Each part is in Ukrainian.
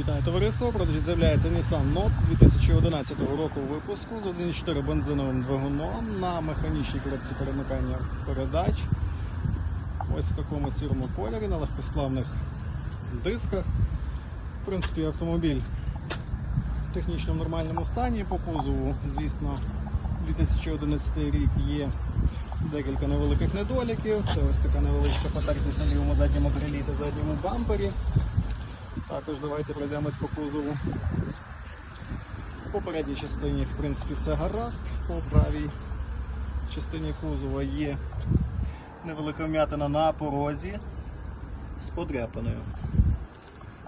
Вітаю товариство. Продажі з'являється Nissan Note 2011 року випуску з 1.4 бензиновим двигуном на механічній коробці перемикання передач. Ось в такому сірому кольорі на легкосплавних дисках. В принципі, автомобіль в технічно нормальному стані. По кузову, звісно, 2011 рік є декілька невеликих недоліків. Це ось така невеличка потертість на лівому задньому крилі та задньому бампері. Також давайте пройдемось по кузову. В попередній частині, в принципі, все гаразд. По правій частині кузова є невелика вм'ятина на порозі з подряпиною.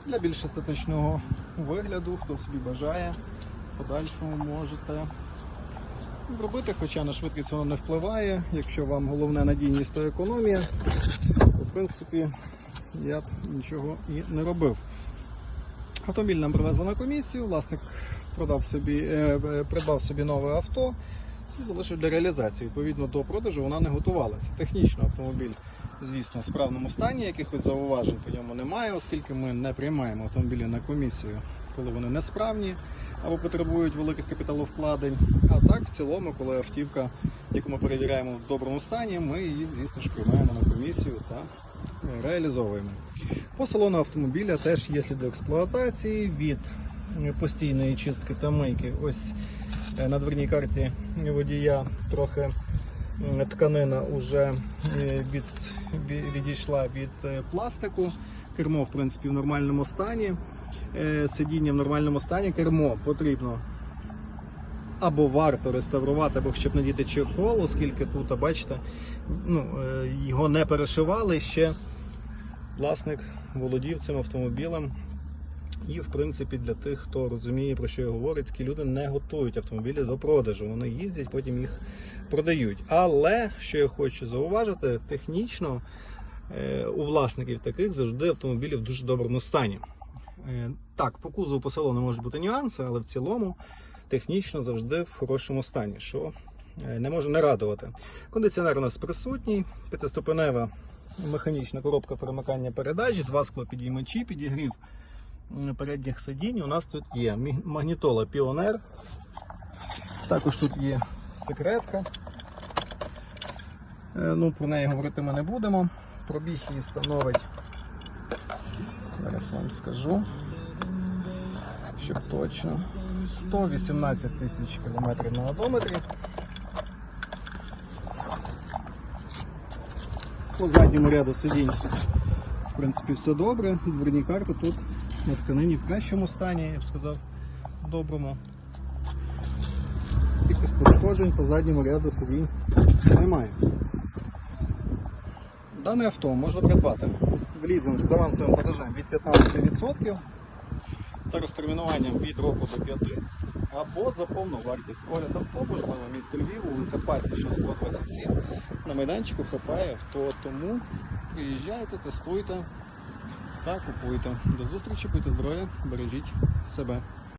Для більш естетичного вигляду, хто собі бажає, в подальшому можете зробити, хоча на швидкість воно не впливає. Якщо вам головне надійність та економія, то в принципі я б нічого і не робив. Автомобіль нам привезли на комісію, власник продав собі, е, е, придбав собі нове авто залишив для реалізації. Відповідно до продажу вона не готувалася. Технічно автомобіль, звісно, в справному стані, якихось зауважень по ньому немає, оскільки ми не приймаємо автомобілі на комісію, коли вони несправні або потребують великих капіталовкладень. А так, в цілому, коли автівка, яку ми перевіряємо в доброму стані, ми її, звісно ж, приймаємо на комісію та реалізовуємо. По салону автомобіля теж є сліди експлуатації від постійної чистки та мийки. Ось е, на дверній карті водія трохи тканина вже е, від, відійшла від е, пластику. Кермо, в принципі, в нормальному стані. Сидіння в нормальному стані. Кермо потрібно або варто реставрувати, або щоб надіти чехол, оскільки тут, бачите, ну, е, його не перешивали ще власник володів цим автомобілем. І, в принципі, для тих, хто розуміє, про що я говорю, такі люди не готують автомобілі до продажу. Вони їздять, потім їх продають. Але, що я хочу зауважити, технічно е, у власників таких завжди автомобілі в дуже доброму стані. Е, Так, по кузову по салону можуть бути нюанси, але в цілому технічно завжди в хорошому стані, що не може не радувати. Кондиціонер у нас присутній, п'ятиступенева механічна коробка перемикання передач, два склопідіймачі, підігрів передніх сидінь. У нас тут є магнітола Піонер. Також тут є секретка. Е, Ну, про неї говорити ми не будемо. Пробіг її становить. Зараз вам скажу. Щоб точно. 118 тисяч кілометрів на одометрі. По задньому ряду сидінь, в принципі, все добре. Дверні карти тут на тканині в кращому стані, я б сказав, доброму. Якихось пошкоджень по задньому ряду сидінь немає. Дане авто можна придбати в лізинг з авансовим платежем від 15% та розтермінуванням від року до 5 або за вартість. Огляд авто, можливо, місті Львів, вулиця Пасічна, 127. На майданчику хапає авто, тому приїжджайте, тестуйте та купуйте. До зустрічі, будьте здорові, бережіть себе.